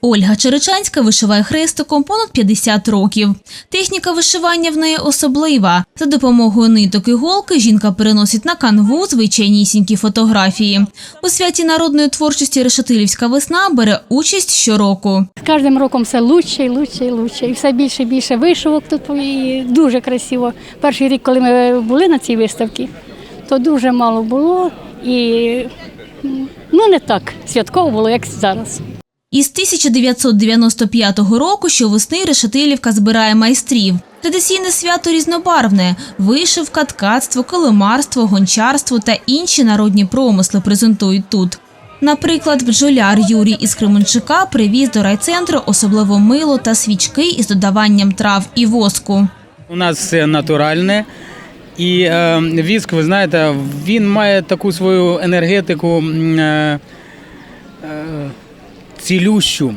Ольга Черечанська вишиває хрестиком понад 50 років. Техніка вишивання в неї особлива. За допомогою ниток і голки жінка переносить на канву звичайнісінькі фотографії. У святі народної творчості Решетилівська весна бере участь щороку. З кожним роком все лучше і лучше і лучше. І все більше і більше вишивок тут і дуже красиво. Перший рік, коли ми були на цій виставці, то дуже мало було і ну не так святково було, як зараз. Із 1995 року щовесни Решетилівка збирає майстрів. Традиційне свято різнобарвне – вишивка, ткацтво, килимарство, гончарство та інші народні промисли презентують тут. Наприклад, бджоляр Юрій із Кременчука привіз до райцентру особливо мило та свічки із додаванням трав і воску. У нас все натуральне. І е, віск, ви знаєте, він має таку свою енергетику е, е, цілющу,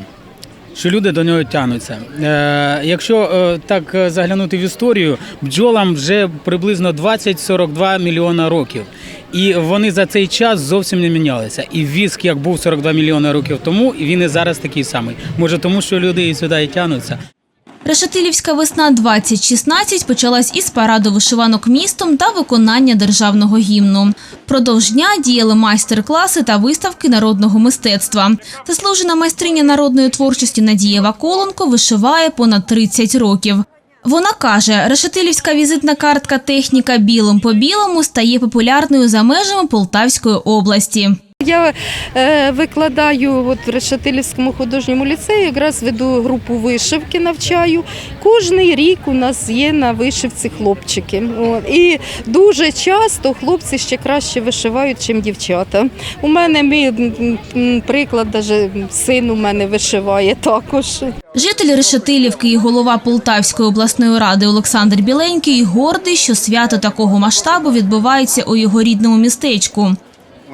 що люди до нього тянуться. Е, якщо е, так е, заглянути в історію, бджолам вже приблизно 20-42 мільйона років. І вони за цей час зовсім не мінялися. І віск, як був 42 мільйони років тому, і він і зараз такий самий. Може, тому що люди і сюди і тянуться. Решетилівська весна 2016 почалась із параду вишиванок містом та виконання державного гімну. Продовж дня діяли майстер-класи та виставки народного мистецтва. Заслужена майстриня народної творчості Надія Ваколенко вишиває понад 30 років. Вона каже, решетилівська візитна картка техніка білим по білому стає популярною за межами Полтавської області. Я е, викладаю от в Решетилівському художньому ліцеї, якраз веду групу вишивки, навчаю. Кожний рік у нас є на вишивці хлопчики. І дуже часто хлопці ще краще вишивають, ніж дівчата. У мене мій приклад, даже син у мене вишиває також. Житель Решетилівки і голова Полтавської обласної ради Олександр Біленький гордий, що свято такого масштабу відбувається у його рідному містечку.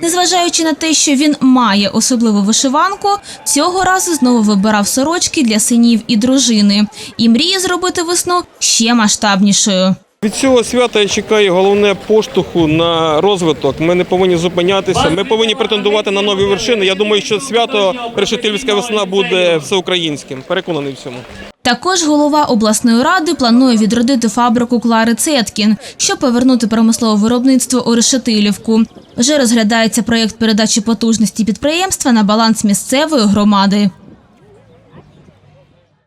Незважаючи на те, що він має особливу вишиванку, цього разу знову вибирав сорочки для синів і дружини і мріє зробити весну ще масштабнішою. Від цього свята я чекаю головне поштовху на розвиток. Ми не повинні зупинятися. Ми повинні претендувати на нові вершини. Я думаю, що свято Решетилівська весна буде всеукраїнським. Переконаний в цьому. Також голова обласної ради планує відродити фабрику Клари Цеткін, щоб повернути промислове виробництво у Решетилівку. Вже розглядається проєкт передачі потужності підприємства на баланс місцевої громади.